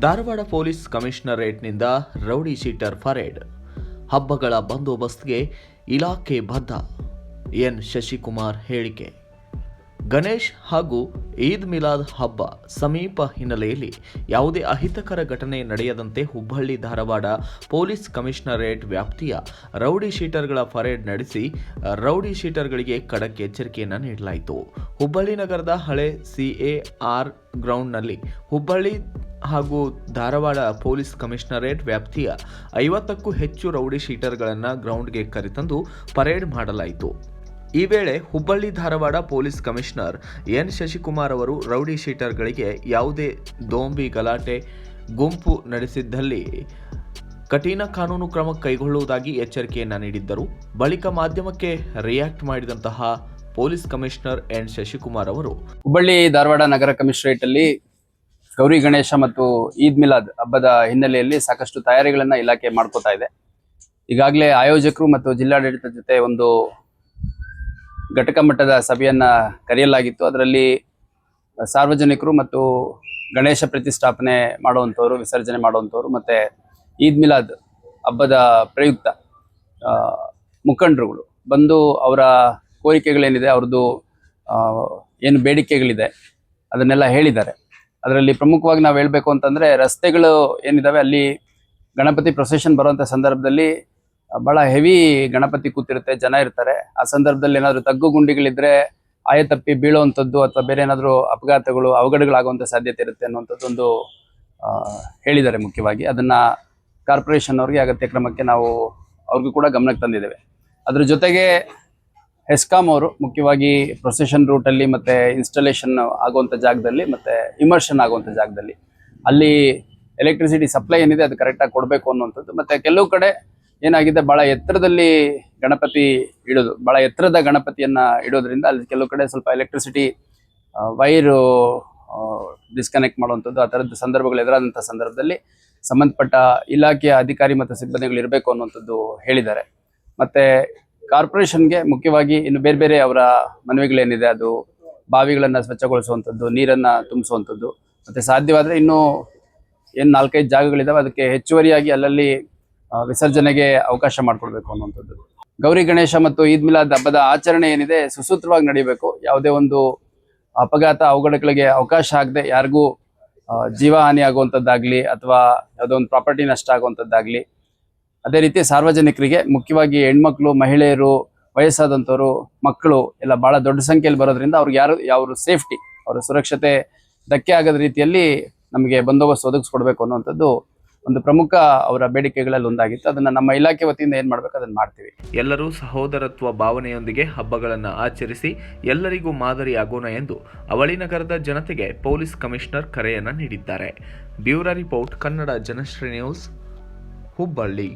Dharwad police ಕಮಿಷನರೇಟ್ನಿಂದ rowdy sheeter parade. ಹಬ್ಬಗಳ ಬಂದೋಬಸ್ತ್ಗೆ ಇಲಾಖೆ ಬದ್ಧ. ಎನ್. ಶಶಿಕುಮಾರ್ ಹೇಳಿಕೆ. ಗಣೇಶ್ ಹಾಗೂ ಈದ್ ಮಿಲಾದ್ ಹಬ್ಬ ಸಮೀಪ ಹಿನ್ನೆಲೆಯಲ್ಲಿ ಯಾವುದೇ ಅಹಿತಕರ ಘಟನೆ ನಡೆಯದಂತೆ ಹುಬ್ಬಳ್ಳಿ ಧಾರವಾಡ ಪೊಲೀಸ್ ಕಮಿಷನರೇಟ್ ವ್ಯಾಪ್ತಿಯ ರೌಡಿ ಶೀಟರ್ಗಳ ಪರೇಡ್ ನಡೆಸಿ, ರೌಡಿ ಶೀಟರ್ಗಳಿಗೆ ಖಡಕ್ ಎಚ್ಚರಿಕೆಯನ್ನು ನೀಡಲಾಯಿತು. ಹುಬ್ಬಳ್ಳಿ ನಗರದ ಹಳೆ ಸಿಎಆರ್ ಗ್ರೌಂಡ್ನಲ್ಲಿ ಹುಬ್ಬಳ್ಳಿ ಹಾಗೂ ಧಾರವಾಡ ಪೊಲೀಸ್ ಕಮಿಷನರೇಟ್ ವ್ಯಾಪ್ತಿಯ ಐವತ್ತಕ್ಕೂ ಹೆಚ್ಚು ರೌಡಿ ಶೀಟರ್ಗಳನ್ನು ಗ್ರೌಂಡ್ಗೆ ಕರೆತಂದು ಪರೇಡ್ ಮಾಡಲಾಯಿತು. ಈ ವೇಳೆ Hubballi Dharwad police commissioner N. Shashikumar ಅವರು ರೌಡಿ ಶೀಟರ್ಗಳಿಗೆ ಯಾವುದೇ ದೋಂಬಿ ಗಲಾಟೆ, ಗುಂಪು ನಡೆಸಿದ್ದಲ್ಲಿ ಕಠಿಣ ಕಾನೂನು ಕ್ರಮ ಕೈಗೊಳ್ಳುವುದಾಗಿ ಎಚ್ಚರಿಕೆಯನ್ನು ನೀಡಿದ್ದರು. ಬಳಿಕ ಮಾಧ್ಯಮಕ್ಕೆ ರಿಯಾಕ್ಟ್ ಮಾಡಿದಂತಹ ಪೊಲೀಸ್ ಕಮಿಷನರ್ ಎನ್. ಶಶಿಕುಮಾರ್ ಅವರು, ಹುಬ್ಬಳ್ಳಿ ಧಾರವಾಡ ನಗರ ಕಮಿಷನರೇಟ್ ಅಲ್ಲಿ ಗೌರಿ ಗಣೇಶ ಮತ್ತು ಈದ್ ಮಿಲಾದ್ ಹಬ್ಬದ ಹಿನ್ನೆಲೆಯಲ್ಲಿ ಸಾಕಷ್ಟು ತಯಾರಿಗಳನ್ನ ಇಲಾಖೆ ಮಾಡ್ಕೋತಾ ಇದೆ. ಈಗಾಗಲೇ ಆಯೋಜಕರು ಮತ್ತು ಜಿಲ್ಲಾಡಳಿತದ ಜೊತೆ ಒಂದು ಘಟಕ ಮಟ್ಟದ ಸಭೆಯನ್ನ ಕರೆಯಲಾಗಿತ್ತು. ಅದರಲ್ಲಿ ಸಾರ್ವಜನಿಕರು ಮತ್ತು ಗಣೇಶ ಪ್ರತಿಷ್ಠಾಪನೆ ಮಾಡುವಂಥವ್ರು, ವಿಸರ್ಜನೆ ಮಾಡುವಂಥವ್ರು ಮತ್ತು ಈದ್ ಮಿಲಾದ್ ಹಬ್ಬದ ಪ್ರಯುಕ್ತ ಮುಖಂಡರುಗಳು ಬಂದು ಅವರ ಕೋರಿಕೆಗಳೇನಿದೆ, ಅವ್ರದ್ದು ಏನು ಬೇಡಿಕೆಗಳಿದೆ ಅದನ್ನೆಲ್ಲ ಹೇಳಿದ್ದಾರೆ. ಅದರಲ್ಲಿ ಪ್ರಮುಖವಾಗಿ ನಾವು ಹೇಳಬೇಕು ಅಂತಂದ್ರೆ ರಸ್ತೆಗಳು ಏನಿದ್ದಾವೆ ಅಲ್ಲಿ ಗಣಪತಿ ಪ್ರೊಸೆಷನ್ ಬರುವಂಥ ಸಂದರ್ಭದಲ್ಲಿ ಭಾಳ ಹೆವಿ ಗಣಪತಿ ಕೂತಿರುತ್ತೆ ಜನ ಇರ್ತಾರೆ. ಆ ಸಂದರ್ಭದಲ್ಲಿ ಏನಾದರೂ ತಗ್ಗು ಗುಂಡಿಗಳಿದ್ರೆ ಆಯ ತಪ್ಪಿ ಬೀಳುವಂಥದ್ದು ಅಥವಾ ಬೇರೆ ಏನಾದರೂ ಅಪಘಾತಗಳು ಅವಘಡಗಳಾಗುವಂಥ ಸಾಧ್ಯತೆ ಇರುತ್ತೆ ಅನ್ನುವಂಥದ್ದು ಒಂದು ಆ, ಹೇಳಿದ್ದಾರೆ ಮುಖ್ಯವಾಗಿ. ಅದನ್ನ ಕಾರ್ಪೊರೇಷನ್ ಅವ್ರಿಗೆ ಅಗತ್ಯ ಕ್ರಮಕ್ಕೆ ನಾವು ಅವ್ರಿಗೂ ಕೂಡ ಗಮನಕ್ಕೆ ತಂದಿದ್ದೇವೆ. ಅದ್ರ ಜೊತೆಗೆ ಹೆಸ್ಕಾಂ ಅವರು ಮುಖ್ಯವಾಗಿ ಪ್ರೊಸೆಷನ್ ರೂಟಲ್ಲಿ ಮತ್ತೆ ಇನ್ಸ್ಟಾಲೇಷನ್ ಆಗುವಂಥ ಜಾಗದಲ್ಲಿ ಮತ್ತೆ ಇಮರ್ಷನ್ ಆಗುವಂಥ ಜಾಗದಲ್ಲಿ. ಅಲ್ಲಿ ಎಲೆಕ್ಟ್ರಿಸಿಟಿ ಸಪ್ಲೈ ಏನಿದೆ ಅದು ಕರೆಕ್ಟಾಗಿ ಕೊಡಬೇಕು ಅನ್ನುವಂಥದ್ದು. ಮತ್ತೆ ಕೆಲವು ಕಡೆ ಏನಾಗಿದೆ, ಬಹಳ ಎತ್ತರದಲ್ಲಿ ಗಣಪತಿ ಇಡೋದು, ಬಹಳ ಎತ್ತರದ ಗಣಪತಿಯನ್ನ ಇಡೋದ್ರಿಂದ ಅಲ್ಲಿ ಕೆಲವು ಕಡೆ ಸ್ವಲ್ಪ ಎಲೆಕ್ಟ್ರಿಸಿಟಿ ವೈರು ಡಿಸ್ಕನೆಕ್ಟ್ ಮಾಡುವಂಥದ್ದು, ಆ ಥರದ ಸಂದರ್ಭಗಳು ಎದುರಾದಂಥ ಸಂದರ್ಭದಲ್ಲಿ ಸಂಬಂಧಪಟ್ಟ ಇಲಾಖೆಯ ಅಧಿಕಾರಿ ಮತ್ತು ಸಿಬ್ಬಂದಿಗಳು ಇರಬೇಕು ಅನ್ನುವಂಥದ್ದು ಹೇಳಿದ್ದಾರೆ. ಮತ್ತೆ ಕಾರ್ಪೊರೇಷನ್ಗೆ ಮುಖ್ಯವಾಗಿ ಇನ್ನು ಬೇರೆ ಬೇರೆ ಅವರ ಮನವಿಗಳೇನಿದೆ, ಅದು ಬಾವಿಗಳನ್ನು ಸ್ವಚ್ಛಗೊಳಿಸುವಂಥದ್ದು, ನೀರನ್ನ ತುಂಬಿಸುವಂಥದ್ದು, ಮತ್ತೆ ಸಾಧ್ಯವಾದರೆ ಇನ್ನೂ ಏನು ನಾಲ್ಕೈದು ಜಾಗಗಳಿದ್ದಾವೆ ಅದಕ್ಕೆ ಹೆಚ್ಚುವರಿಯಾಗಿ ಅಲ್ಲಲ್ಲಿ ವಿಸರ್ಜನೆಗೆ ಅವಕಾಶ ಮಾಡಿಕೊಡ್ಬೇಕು ಅನ್ನುವಂಥದ್ದು. ಗೌರಿ ಗಣೇಶ ಮತ್ತು ಈದ್ ಮಿಲಾದ್ ಹಬ್ಬದ ಆಚರಣೆ ಏನಿದೆ, ಸುಸೂತ್ರವಾಗಿ ನಡೀಬೇಕು. ಯಾವುದೇ ಒಂದು ಅಪಘಾತ, ಅವಘಡಗಳಿಗೆ ಅವಕಾಶ ಆಗದೆ ಯಾರಿಗೂ ಜೀವಹಾನಿ ಆಗುವಂಥದ್ದಾಗಲಿ ಅಥವಾ ಯಾವುದೋ ಒಂದು ಪ್ರಾಪರ್ಟಿ ನಷ್ಟ ಆಗುವಂಥದ್ದಾಗ್ಲಿ ಅದೇ ರೀತಿ ಸಾರ್ವಜನಿಕರಿಗೆ ಮುಖ್ಯವಾಗಿ ಹೆಣ್ಮಕ್ಳು, ಮಹಿಳೆಯರು, ವಯಸ್ಸಾದಂಥವ್ರು, ಮಕ್ಕಳು ಎಲ್ಲ ಬಹಳ ದೊಡ್ಡ ಸಂಖ್ಯೆಯಲ್ಲಿ ಬರೋದ್ರಿಂದ ಅವ್ರಿಗೆ ಯಾರು ಯಾವ ಸೇಫ್ಟಿ, ಅವರ ಸುರಕ್ಷತೆ ಧಕ್ಕೆ ಆಗದ ರೀತಿಯಲ್ಲಿ ನಮಗೆ ಬಂದೋಬಸ್ತ್ ಒದಗಿಸ್ಕೊಡ್ಬೇಕು ಅನ್ನುವಂಥದ್ದು ಒಂದು ಪ್ರಮುಖ ಅವರ ಬೇಡಿಕೆಗಳಲ್ಲಿ ಒಂದಾಗಿತ್ತು. ಅದನ್ನು ನಮ್ಮ ಇಲಾಖೆ ವತಿಯಿಂದ ಏನು ಮಾಡಬೇಕು ಅದನ್ನು ಮಾಡ್ತೀವಿ. ಎಲ್ಲರೂ ಸಹೋದರತ್ವ ಭಾವನೆಯೊಂದಿಗೆ ಹಬ್ಬಗಳನ್ನು ಆಚರಿಸಿ ಎಲ್ಲರಿಗೂ ಮಾದರಿಯಾಗೋಣ ಎಂದು ಅವಳಿ ನಗರದ ಜನತೆಗೆ ಪೊಲೀಸ್ ಕಮಿಷನರ್ ಕರೆಯನ್ನು ನೀಡಿದ್ದಾರೆ. Bureau report, Kannada Janashri news, Hubballi.